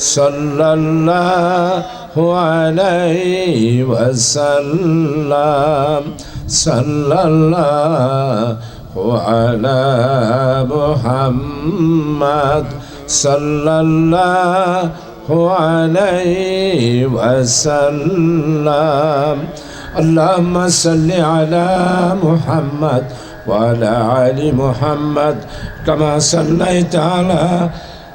صلى الله عليه وسلم. صلى الله على محمد. صلى الله عليه وسلم. اللهم صل على محمد وعلى آل محمد كما صليت على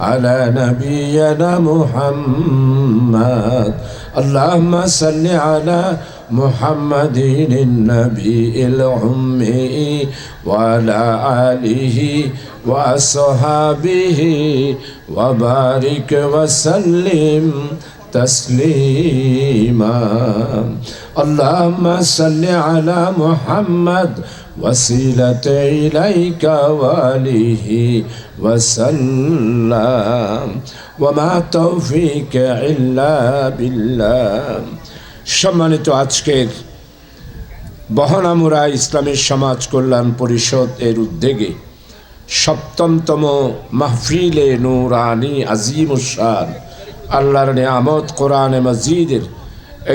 على نبينا محمد. اللهم صل على محمد النبي الأمي وعلى آله وأصحابه وبارك وسلم تسليما. اللهم صل على محمد وسيلة إليك وآله وسلم وما توفيق إلا بالله সম্মানিত আজকের বহনামুরা ইসলামী সমাজ কল্যাণ পরিষদ এর উদ্যোগে সপ্তমতম মাহফিলে নুরানি আজিম উসান আল্লাহর নিয়ামত কোরআনে মজিদের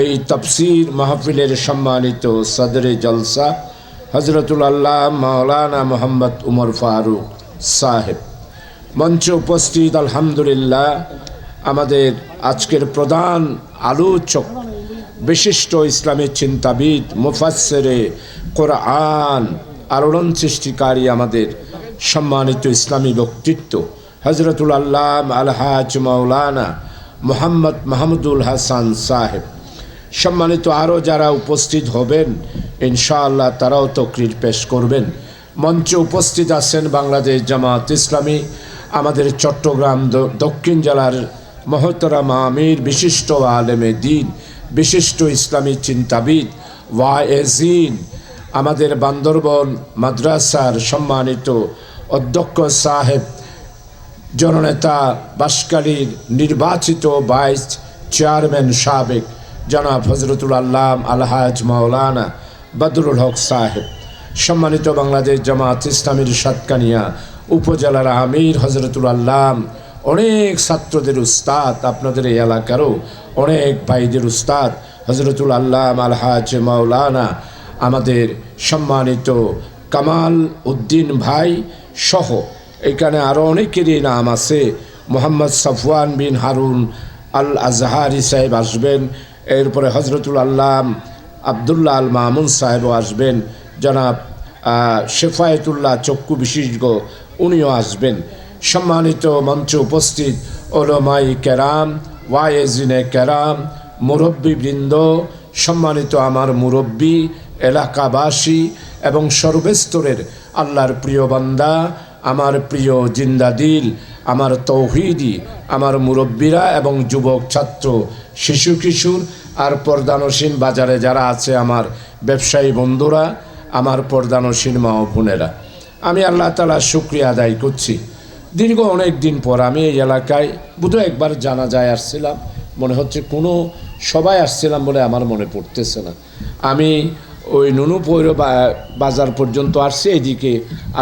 এই তফসির মাহফিলের সম্মানিত সদরে জলসা হজরতুল আল্লাহ মাওলানা মোহাম্মদ উমর ফারুক সাহেব। মঞ্চে উপস্থিত, আলহামদুলিল্লাহ, আমাদের আজকের প্রধান আলোচক, বিশিষ্ট ইসলামী চিন্তাবিদ মুফাসেরে কোরআন আলোড়ন সৃষ্টিকারী আমাদের সম্মানিত ইসলামী ব্যক্তিত্ব হজরতুল আল্লাহ আলহাজ মাওলানা মোহাম্মদ মাহমুদুল হাসান সাহেব। সম্মানিত আরও যারা উপস্থিত হবেন, ইনশাআল্লাহ তারাও তকরির পেশ করবেন। মঞ্চে উপস্থিত আছেন বাংলাদেশ জামাত ইসলামী, আমাদের চট্টগ্রাম দক্ষিণ জেলার মহতরাম আমির, বিশিষ্ট আলেমে দিন, বিশিষ্ট ইসলামী চিন্তাবিদ ওয়াএজিন আমাদের বান্দরবন মাদ্রাসার সম্মানিত অধ্যক্ষ সাহেব, জননেতা বাসকালীর নির্বাচিত ভাইস চেয়ারম্যান সাবেক জনাব হজরতুল আল্লাহ আলহাজ মাওলানা বদরুল হক সাহেব। সম্মানিত বাংলাদেশ জামাত ইসলামীর সাতকানিয়া উপজেলার আমির হজরতুল আল্লাহ অনেক ছাত্রদের উস্তাদ আপনাদের এই এলাকারও অনেক ভাইদের উস্তাদ হজরতুল আল্লাহ আলহাজ মাওলানা, আমাদের সম্মানিত কামাল উদ্দিন ভাই সহ। এখানে আরও অনেকেরই নাম আছে। মোহাম্মদ সাফওয়ান বিন হারুন আল আজহারি সাহেব আসবেন। এরপরে হজরতুল আল্লাহ আবদুল্লাহ আল মামুন সাহেবও আসবেন, জনাব শেফায়েতুল্লাহ চক্ষু বিশেষজ্ঞ উনিও আসবেন। সম্মানিত মঞ্চে উপস্থিত ওলমাই কেরাম ওয়াইজিনে কেরাম মুরব্বীবৃন্দ সম্মানিত আমার মুরব্বী, এলাকাবাসী এবং সর্বস্তরের আল্লাহর প্রিয় বান্দা, আমার প্রিয় জিন্দাদিল আমার তৌহিদি, আমার মুরব্বীরা এবং যুবক ছাত্র, শিশু কিশোর আর পর্দানসীন বাজারে যারা আছে আমার ব্যবসায়ী বন্ধুরা, আমার পর্দানসীন মা বোনেরা। আমি আল্লাহ তালা শুক্রিয়া আদায় করছি। দীর্ঘ অনেক দিন পর আমি এই এলাকায় বোধহয় একবার জানা যায় আসছিলাম। মনে হচ্ছে কোনো সবাই আসছিলাম বলে আমার মনে পড়তেছে না। আমি ওই নুনু পৌর বাজার পর্যন্ত আসছি। এইদিকে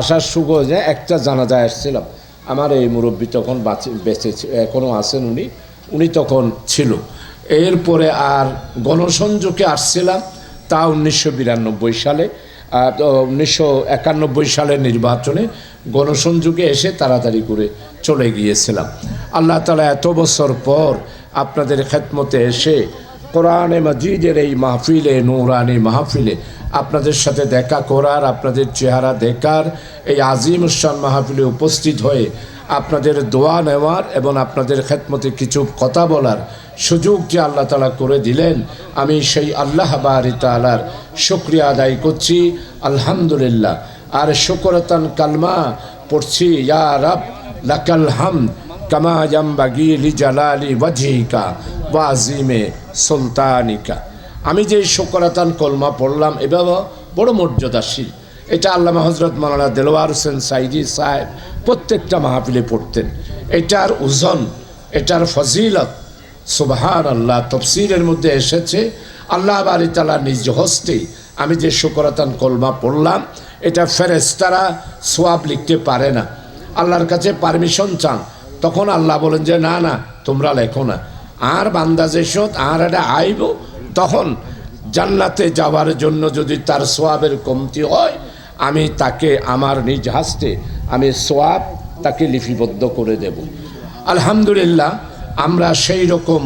আসার সুযোগে একটা জানা যায় আসছিলাম। আমার এই মুরব্বী তখন বাঁচে এখনও আছেন উনি। উনি তখন ছিল। এরপরে আর গণসংযোগে আসছিলাম, তা উনিশশো বিরানব্বই সালে উনিশশো একানব্বই সালের নির্বাচনে গণসংযোগে এসে তাড়াতাড়ি করে চলে গিয়েছিলাম। আল্লাহ তালা এত বছর পর আপনাদের খেদমতে এসে কোরআনে মজিদের এই মাহফিলে, নৌরানি মাহফিলে আপনাদের সাথে দেখা করার, আপনাদের চেহারা দেখার এই আজিম উসান মাহফিলে উপস্থিত হয়ে আপনাদের দোয়া নেওয়ার এবং আপনাদের খেদমতে কিছু কথা বলার সুযোগ যে আল্লাহ তালা করে দিলেন, আমি সেই আল্লাহ বারি তালার শুক্রিয়া আদায় করছি। আলহামদুলিল্লাহ। আর শুকরতান কালমা পড়ছি, ইয়া রব, লাকাল হামদ। কামা জাম্বাগি লি জালালি ওয়াজহিকা ওয়াজিমে সুলতানিকা। আমি যে শুকরাতান কলমা পড়লাম এভাবে বড় মর্যাদাশীল। এটা আল্লামা হজরত মালানা দেলোয়ার হোসেন সাইদি সাহেব প্রত্যেকটা মাহফিলে পড়তেন। এটার ওজন, এটার ফজিলত সুবহান আল্লাহ তফসিরের মধ্যে এসেছে। আল্লাহ বাড়ি তালা নিজ হস্তে আমি যে শুকরাতান কলমা পড়লাম, এটা ফেরেস্তারা সোয়াব লিখতে পারে না। আল্লাহর কাছে পারমিশন চান তখন আল্লাহ বলেন যে, না না, তোমরা লেখো না। আর বান্দা আর এটা আইব, তখন জান্নাতে যাওয়ার জন্য যদি তার সোয়াবের কমতি হয়, আমি তাকে আমার নিজ হাসতে, আমি সোয়াব তাকে লিপিবদ্ধ করে দেব। আলহামদুলিল্লাহ, আমরা সেই রকম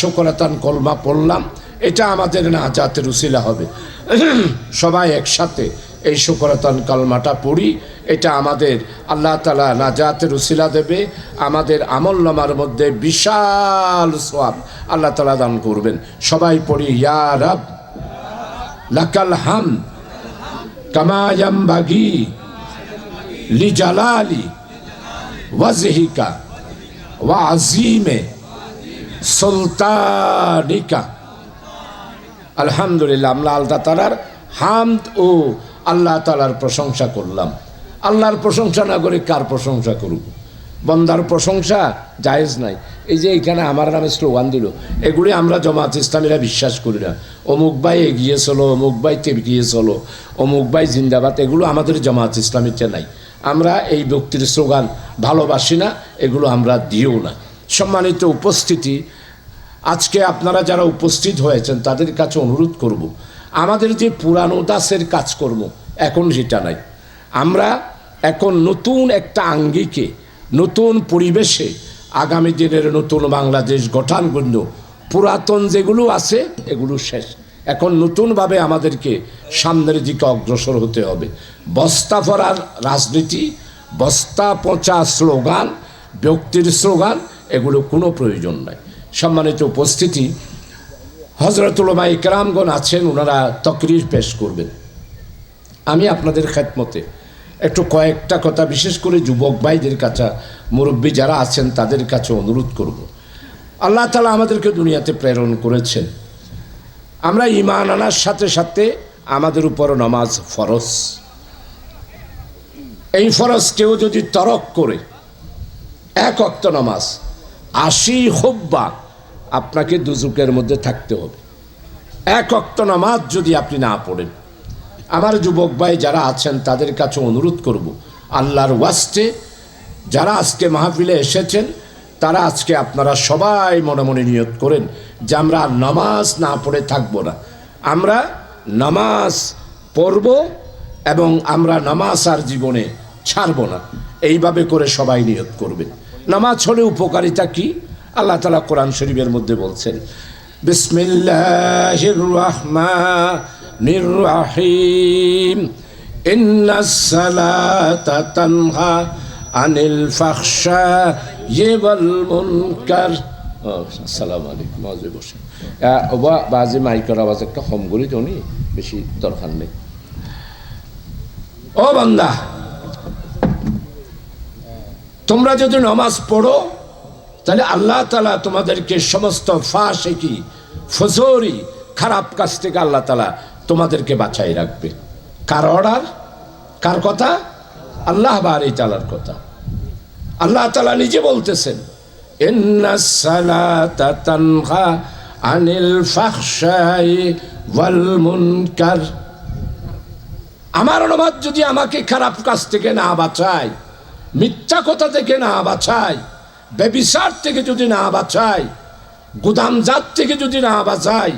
শকরাতান কলমা পড়লাম। এটা আমাদের না জাতের উসিলা হবে। সবাই একসাথে এই শুকরাতান কলমাটা পড়ি। এটা আমাদের আল্লাহ তালা নাজাতের উসিলা দেবে। আমাদের আমল নামার মধ্যে বিশাল সোয়াব আল্লাহ তালা দান করবেন। সবাই পড়ি, ইয়া রব, লাকাল হাম কামায়াম বাগি লি জালালি ওয়াজহিকা, ওয়া আজিমে সুলতানিকা। আলহামদুলিল্লাহ, আমরা আল্লাহ তালার হামদ ও আল্লাহ তালার প্রশংসা করলাম। আল্লাহর প্রশংসা না করে, কার প্রশংসা করব বন্দার প্রশংসা জায়েজ নাই। এই যে এখানে আমার নামে স্লোগান দিল, এগুলি আমরা জমাত ইসলামীরা বিশ্বাস করি না। অমুক ভাই এগিয়ে চলো, অমুক ভাই তেগিয়ে চলো, অমুক ভাই জিন্দাবাদ, এগুলো আমাদের জমাত ইসলামীতে নাই। আমরা এই ব্যক্তির স্লোগান ভালোবাসি না, এগুলো আমরা দিও না। সম্মানিত উপস্থিতি, আজকে আপনারা যারা উপস্থিত হয়েছেন, তাদের কাছে অনুরোধ করব। আমাদের যে পুরানো দাসের কাজকর্ম, এখন সেটা নাই। আমরা এখন নতুন একটা আঙ্গিকে, নতুন পরিবেশে আগামী দিনের নতুন বাংলাদেশ গঠন জন্য পুরাতন যেগুলো আছে, এগুলো শেষ। এখন নতুনভাবে আমাদেরকে সামনের দিকে অগ্রসর হতে হবে। বস্তা ভরার রাজনীতি, বস্তা পচা স্লোগান, ব্যক্তির স্লোগান, এগুলো কোনো প্রয়োজন নাই। সম্মানিত উপস্থিতি হজরতুলমা ইকরামগণ আছেন ওনারা তকরির পেশ করবেন। আমি আপনাদের খেদমতে একটু কয়েকটা কথা, বিশেষ করে যুবক ভাইদের কাছে, মুরব্বী যারা আছেন, তাদের কাছে অনুরোধ করব। আল্লাহ তালা আমাদেরকে দুনিয়াতে প্রেরণ করেছেন। আমরা ইমান আনার সাথে সাথে আমাদের উপর নমাজ ফরজ। এই ফরজ কেউ যদি তরক করে, এক অক্ত নামাজ, আশি হব্বা আপনাকে দুজুকের মধ্যে থাকতে হবে। এক অক্ত নামাজ যদি আপনি না পড়েন। আমার যুবক ভাই যারা আছেন, তাদের কাছে অনুরোধ করব, আল্লাহর ওয়াস্তে যারা আজকে মাহফিলে এসেছেন, তারা আজকে আপনারা সবাই মনে মনে নিয়ত করেন যে আমরা নামাজ না পড়ে থাকব না। আমরা নামাজ পড়ব এবং আমরা নামাজ আর জীবনে ছাড়ব না। এইভাবে করে সবাই নিয়ত করবেন। নামাজ হলে উপকারিতা কি? আল্লাহ তালা কোরআন শরীফের মধ্যে বলছেন, বিসমিল্লাহির রহমানির মাইকের আওয়াজ একটা কম করি তো নি, বেশি দরকার নেই। ও বান্দা, তোমরা যদি নমাজ পড়ো, তাহলে আল্লাহ তালা তোমাদেরকে সমস্ত ফাঁসেকি ফজরি, খারাপ কাজ থেকে আল্লাহ তালা তোমাদেরকে বাঁচাই রাখবে। কার অর্ডার? কার কথা? আল্লাহ বাড়ি তালার কথা। আল্লাহ তালা নিজে বলতেছেন আনিল আমার অনুবাদ যদি আমাকে খারাপ কাজ থেকে না বাঁচায়, মিথ্যা কথা থেকে না বাঁচায় ব্যবিচার থেকে যদি না বাঁচায়, গুদামজাত থেকে যদি না বাঁচায়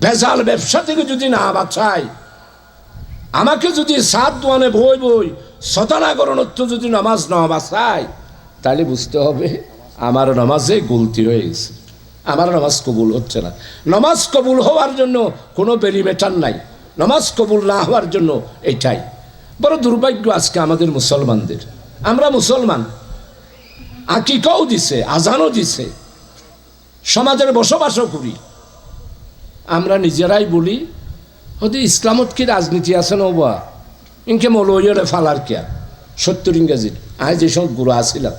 ভেজাল ব্যবসা থেকে যদি না বাঁচায়, আমাকে যদি সাত দোয়ানে বই বই শতানাগরণত্ব যদি নামাজ না বাঁচায়, তাহলে বুঝতে হবে আমার নামাজে গলতি হয়ে গেছে। আমার নামাজ কবুল হচ্ছে না। নামাজ কবুল হওয়ার জন্য কোনো বেরিমেটার নাই। নামাজ কবুল না হওয়ার জন্য এটাই। বড় দুর্ভাগ্য আজকে আমাদের মুসলমানদের। আমরা মুসলমান। আকিকাও দিছে, আজানও দিছে। সমাজের বসবাসও করি। আমরা নিজেরাই বলি হয়তো ইসলামত কি রাজনীতি আছে না বা ইনকে মলইরে ফালার কেয়া? সত্তর ইংরাজির। যে সময় গুরু আসিলাম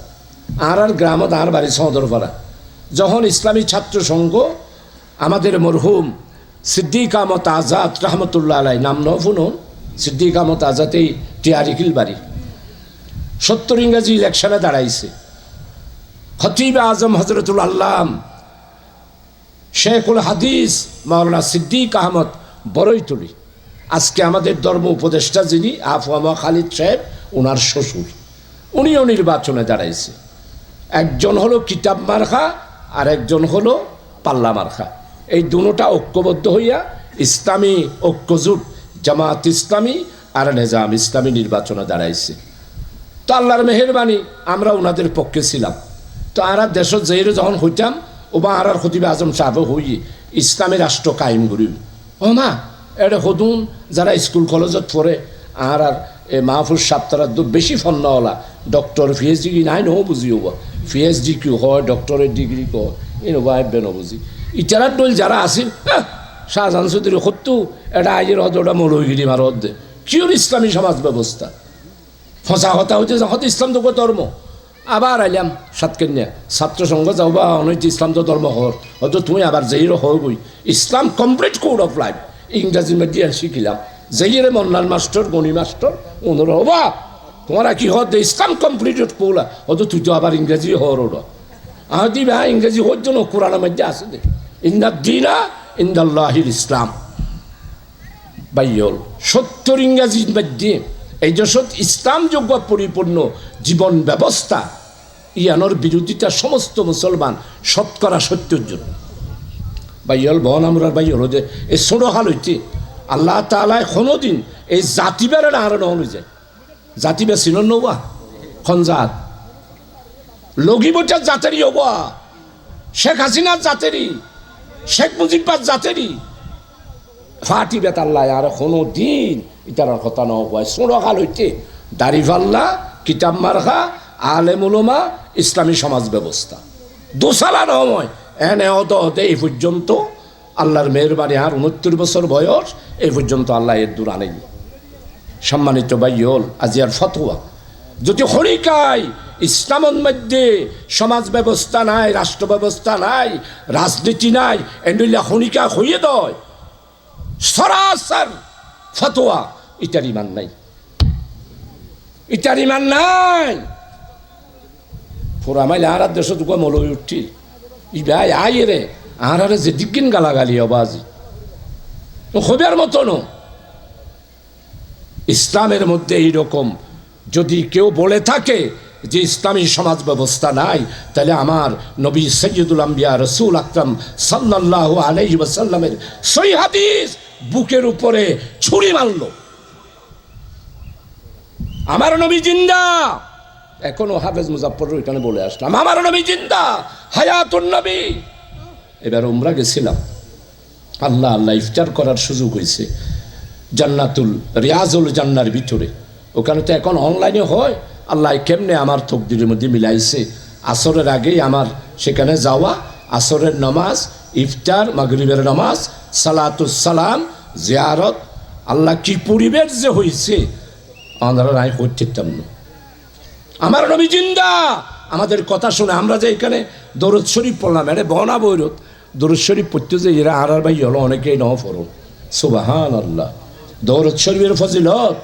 আর আর গ্রামত আর বাড়ি সদরপাড়া যখন ইসলামী ছাত্র সংঘ, আমাদের মরহুম সিদ্দিক আহমদ আজাদ রহমতুল্লাহ আলাই নাম ন শুনুন সিদ্দিক আহমদ আজাদ এই টিয়ারিকিল বাড়ি সত্তর ইংরাজি ইলেকশনে দাঁড়াইছে। খতিব আজম হজরতুল আল্লাম শেখুল হাদিস মাওলানা সিদ্দিক আহমদ বড়ইতুলি আজকে আমাদের ধর্ম উপদেষ্টা যিনি আফওয়ামা খালিদ সাহেব ওনার শ্বশুর। উনিও নির্বাচনে দাঁড়াইছে। একজন হলো কিতাব মার্খা আর একজন হলো পাল্লা মার্খা। এই দুটা ঐক্যবদ্ধ হইয়া ইসলামী ঐক্যজোট জামাত ইসলামী আর নেজাম ইসলামী নির্বাচনে দাঁড়াইছে। তো আল্লাহর মেহরবানি, আমরা ওনাদের পক্ষে ছিলাম। তো আরা দেশত যেইরে যখন হইতাম ওবা আর খতিবে আজম সাহেব হই ইসলামী রাষ্ট্র কায়েম করি ও মা এটা সদুন যারা স্কুল কলেজত পড়ে আর আর মাহফুজ সাপ তারা তো বেশি ফন্নওয়ালা ডক্টর পিএইচডি কি নাই নহ বুঝি হব। পিএইচডি কি হয় ডক্টরের ডিগ্রি কয় এই নবা এবে নবুঝি ইটারার দল যারা আছিল শাহজাহান চৌধুরী সত্তু এটা আইয়ের হদ ওটা মৌলগিরি মারত দে। কিয়র ইসলামী সমাজ ব্যবস্থা ফসা কথা হচ্ছে যখন ইসলাম তো ধর্ম আবার আইলাম। সাতকেন্যা ছাত্র সংঘ যাও বা অনৈত ইসলাম তো ধর্ম হর হয়তো তুমি আবার যেই হয়ে গই Islam complete code of life. ইংরাজি মিডিয়াম শিখিলাম যেইরে মন্নান মাস্টার গণি মাস্টার ওনার হবা। তোমরা কি হদ ইসলাম কমপ্লিট কোলা। হয়তো তুই তো আবার ইংরাজি হর ওরা আহ দিবা ইংরেজি হর জন্য কোরআনের মধ্যে আছে দে। ইন্দা দিনা ইন্দাল্লাহিল ইসলাম বাইয়ল সত্তর ইংরাজির মধ্যে এই যশত ইসলামযোগ্য পরিপূর্ণ জীবন ব্যবস্থা, ইয়ানোর বিরোধিতা সমস্ত মুসলমান শতকরা সত্তর জন বাইয়ল বহন আমরা বাইয়ল যে, এই ছোটো হাল হইতে আল্লাহ তালায় কোনোদিন এই জাতি বেড়ে না আর অনুযায়ী। জাতি বে চিন নবা খঞ্জাত লগিবটার জাতেরই হবা শেখ হাসিনার জাতেরই, শেখ মুজিবার জাতেরই। ফাটি বেতাল্লাই আর কোনো দিন ইতার কথা নয় সোড়কাল হইতে দাড়িফাল্লা কিতাব মার্খা আলেমুলমা ইসলামী সমাজ ব্যবস্থা দোসালা নয় এনে অত হতে এই পর্যন্ত আল্লাহর মেহরবানি আর উনত্তর বছর বয়স, এই পর্যন্ত আল্লাহ এর দূর আনেনি। সম্মানিত বাইয়ল আজিয়ার ফতোয়া যদি হরিকায় ইসলামের মধ্যে সমাজ ব্যবস্থা নাই রাষ্ট্র ব্যবস্থা নাই রাজনীতি নাই এন্ডুল্লা হরিকা হইয়ে দয়। সরাসর ফতোয়া ইটার ইমান নাই। ইটার ইমান নাই। ফোরা মাইলে আর দেশ দুকা মলই উঠি ইবাই আই রে আর আরে যে দিকিন গালাগালি অবাজি হবার মতো ন ইসলামের মধ্যে এইরকম, যদি কেউ বলে থাকে যে ইসলামী সমাজ ব্যবস্থা নাই, তাহলে আমার নবী সৈয়দুল আম্বিয়া রসুল আকরম সাল্লাহ আলহি ওসাল্লামের সই হাদিস বুকের উপরে ছুরি মারল। আমার নবী জিন্দা। এখনও হাফেজ মুজাফর এখানে বলে আসলাম, আমার নবী জিন্দা, হায়াতুন নবী। এবার উমরা গেছিলাম। আল্লাহ আল্লাহ ইফতার করার সুযোগ হয়েছে জান্নাতুল, রিয়াজুল জান্নার ভিতরে। ওখানে তো এখন অনলাইনে হয়। আল্লাহ কেমনে আমার তকদিরের মধ্যে মিলাইছে? আসরের আগেই আমার সেখানে যাওয়া, আসরের নামাজ ইফতার, মাগরিবের নামাজ সালাম, জিয়ারত। আল্লাহ কি পরিবেশ যে হয়েছে আমরা নাই করতেতাম না। আমার নবী জিন্দা, আমাদের কথা শুনে আমরা যে এখানে দরদ শরীফ পড়লাম, এটা বনা বৈরত। দরদ শরীফ পড়তে যে এরা আর ভাই হলো, অনেকেই ন পড়ো। সুবাহান আল্লাহ দৌরদ শরীফের ফজিলত,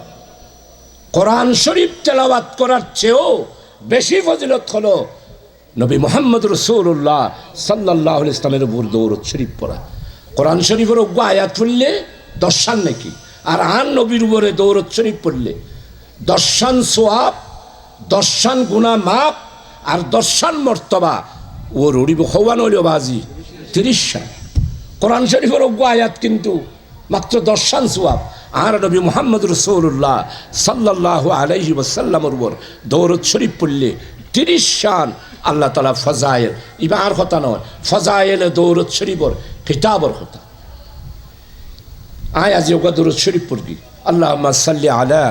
কোরআন শরীফ তেলাওয়াত করার চেয়েও বেশি ফজিলত হলো নবী মোহাম্মদ রসৌল্লাহ সাল্লাহ ইসলামের উপর দৌরদ শরীফ পড়া। কোরআন শরীফের অজ্ঞ আয়াত পড়লে দর্শান নাকি? আর আন নবীর উপরে দৌরদ শরীফ পড়লে দর্শান সোয়াব দর্শান গুণা মাপ আর দর্শান মর্তবা। ও রড়িব হওয়ান হইল বাজি, তিরিশ সাল। কোরআন শরীফের অজ্ঞ আয়াত কিন্তু মাত্র দর্শান সোয়াব। আর নবী মোহাম্মদ রসৌল্লাহ সাল্লাহ আলাইহি ওসাল্লামর উপর দৌরদ শরীফ পড়লে তিরিশ শান আল্লাহ তালা ফজায়েল ইবার কথা নয় ফজায়েল দৌলত শরীফর, কিতাবর কথা। আয় আজি ওকা দৌলত শরীফ পড়বি। আল্লাহ সাল্লি আলা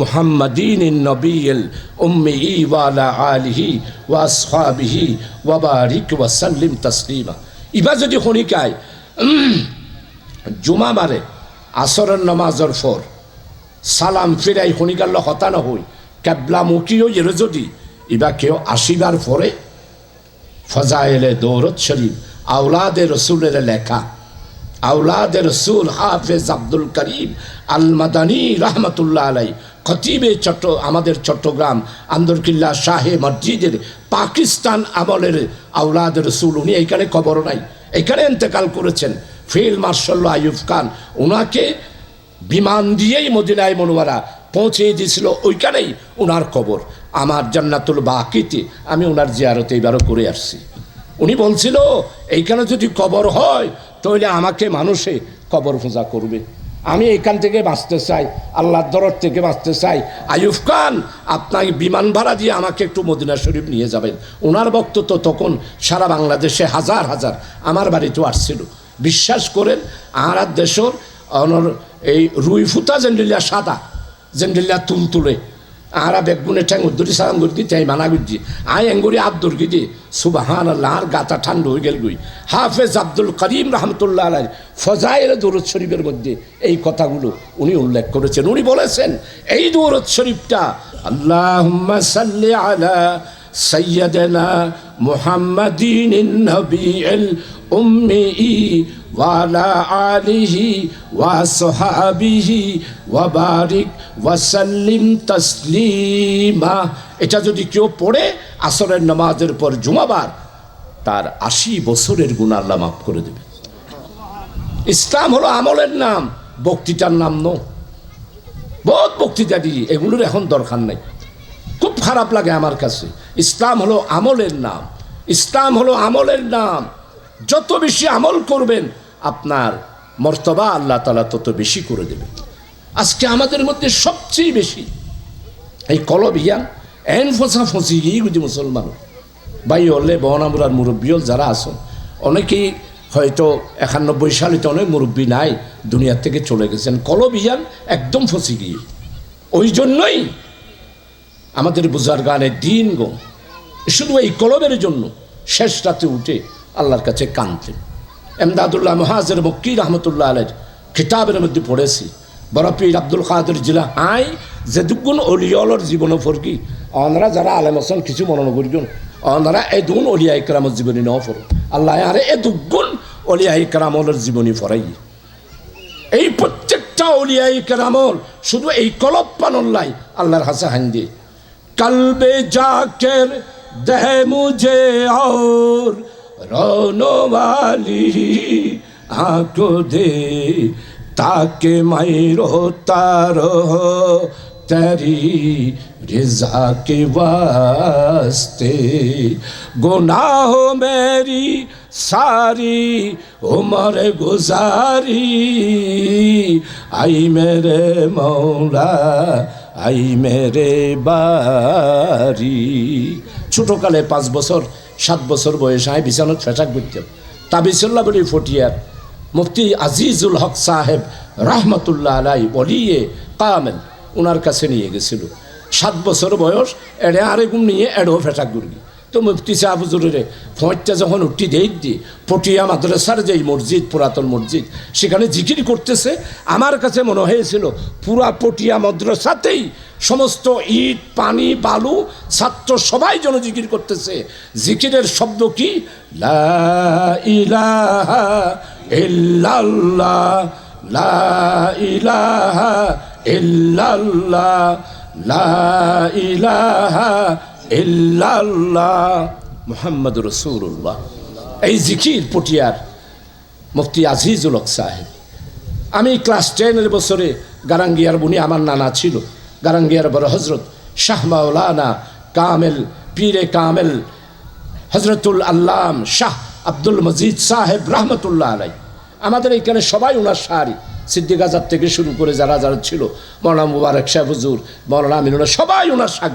মুহাম্মাদিন নবীল উম্মি ওয়ালা আলিহি ওয়াসহাবিহি ওয়াবারিক ওয়াসাল্লিম তসলিমা। ইবা যদি খনিকায় জুমা মারে, আসরের নমাজর ফর সালাম ফিরাই শনিকাল্য হতানো হই কেবলামুখী এর যদি ইবা কেউ আসিবার পরে ফজাইলে দৌরত শরীফ আউলাদে রসুলের লেখা আউলাদে রসুল হাফেজ আব্দুল করিম আল মাদানী রহমতুল্লাহ আলাই খতিবে চট্ট, আমাদের চট্টগ্রাম আন্দরকিল্লা শাহে মসজিদের পাকিস্তান আমলের আউলাদ রসুল, উনি এইখানে খবর নাই, এখানে ইন্তেকাল করেছেন। ফিল্ড মার্শাল আইয়ুব খান ওনাকে বিমান দিয়েই মদিনায় মনোয়ারা পৌঁছে দিয়েছিল ওইখানেই ওনার কবর। আমার জান্নাতুল বাকিতে, আমি ওনার জিয়ারতে এবারও করে আসছি। উনি বলছিল, এইখানে যদি কবর হয়, তাহলে আমাকে মানুষে কবর পূজা করবে। আমি এখান থেকে বাঁচতে চাই, আল্লাহর দরদ থেকে বাঁচতে চাই। আয়ুব খান, আপনাকে বিমান ভাড়া দিয়ে আমাকে একটু মদিনা শরীফ নিয়ে যাবেন। ওনার বক্তব্য তখন সারা বাংলাদেশে হাজার হাজার আমার বাড়িতেও আসছিল। বিশ্বাস করেন আর দেশের অনর এই রুই ফুতা জেন্ডিলিয়া সাদা জেন্ডিলিয়া তুলতুলে আরা বেগুনে ঠ্যাং উদ্দরি সালাম করে দিতে মানা করছি আয় এঙ্গুরি আব্দুল গিদি। সুবাহান আল্লাহ আর গাতা ঠান্ডা হয়ে গেল গুই। হাফেজ আব্দুল করিম রহমতুল্লাহ আলাই ফজাইল দৌরদ শরীফের মধ্যে এই কথাগুলো উনি উল্লেখ করেছেন। উনি বলেছেন, এই দৌরদ শরীফটা আল্লাহ সাল্লি আলা সৈয়দনা মুহাম্মাদিন নবী উম্মি ওয়ালা আলিহি ওয়াসহাবিহি ওয়াবারিক ওয়াসাল্লিম তসলিমা। এটা যদি কেউ পড়ে আসরের নামাজের পর জুমাবার, তার আশি বছরের গুণ আল্লাহ মাফ করে দেবে। ইসলাম হলো আমলের নাম, বক্তৃতার নাম নো। বহুত বক্তৃতা দিই এগুলোর এখন দরকার নাই। খুব খারাপ লাগে আমার কাছে। ইসলাম হলো আমলের নাম। ইসলাম হলো আমলের নাম। যত বেশি আমল করবেন, আপনার মর্তবা আল্লাহ তালা তত বেশি করে দেবেন। আজকে আমাদের মধ্যে সবচেয়ে বেশি এই কলবিয়ান এন ফসা ফসি গুজি মুসলমান বাই হলে বহনামুরার মুরব্বীল যারা আসন অনেকেই হয়তো একানব্বই সালে তো অনেক মুরব্বী নাই দুনিয়ার থেকে চলে গেছেন। কলবিয়ান একদম ফসি গিয়ে ওই জন্যই আমাদের বুঝার গানে দিন গো। শুধু এই কলবের জন্য শেষ রাতে উঠে আল্লাহর কাছে কানতেন এমদাদুল্লাহ মহাজের মক্কি রহমতুল্লাহ আলের খিতাবের মধ্যে পড়েছি। বরফির আব্দুল কাদের জিলা আই যে দুগুণ অলিয়লর জীবন ফরকি। অনরা যারা আলেম আছেন, কিছু মনন করিগুন অনরা এ দুগুণ অলিয়া ইকরামর জীবনী ন ফর আল্লাহ আরে এ দুগুণ অলিয়া ইকরামলের জীবনী ফরাই এই প্রত্যেকটা অলিয়া ইকরামল শুধু এই কলপ পানল্লাই আল্লাহর হাসে দিয়ে কলবে জাকের দেহ মুজে और रोनो वाली आंखों दे ताकि मैं रोता रहो तेरी रिजा के वास्ते गुनाहों मेरी सारी उम्र गुजारी आई मेरे मौला আই মেরে বাড়ি ছোটকালে পাঁচ বছর সাত বছর বয়সে আই বিছানত ফেসাক করতাম তাবিসুল্লাহ বলি ফটিয়ার মুফতি আজিজুল হক সাহেব রহমতুল্লাহ আলাই বলিয়ে কামেল ওনার কাছে নিয়ে গেছিল। সাত বছর বয়স এড়ে আরেগুন নিয়ে এড়ো ফেসাক গুরগি তো মুফতি সাহেব হুজুরে ফোঁটটা যখন উঠি দেই দি, পটিয়া মাদ্রাসার যেই মসজিদ, পুরাতন মসজিদ, সেখানে জিকির করতেছে, আমার কাছে মনে হয়েছিল পুরা পটিয়া মাদ্রাসাতেই সমস্ত ইট, পানি, বালু, ছাত্র সবাই যেন জিকির করতেছে। জিকিরের শব্দ কি? লা ইলাহা লা ইলাহা লা ইলাহা ইল্লাল্লাহ মোহাম্মদ রসুল্লাহ এই জিকির পটিয়ার মুফতি আজিজুল হক সাহেব। আমি ক্লাস টেনের বছরে গারাঙ্গিয়ার বুনি আমার নানা ছিল। গারাঙ্গিয়ার বড় হজরত শাহ মাওলানা কামেল, পীরে কামেল হজরতুল আল্লাম শাহ আব্দুল মজিদ সাহেব রহমতুল্লাহ আলাই আমাদের এখানে সবাই ওনার সারি সিদ্দিক আজাদ থেকে শুরু করে যারা যারা ছিল মৌলানা মুবারক শাহ হুজুর মৌলানা আমিনুল্লাহ, সবাই ওনার সাগরি।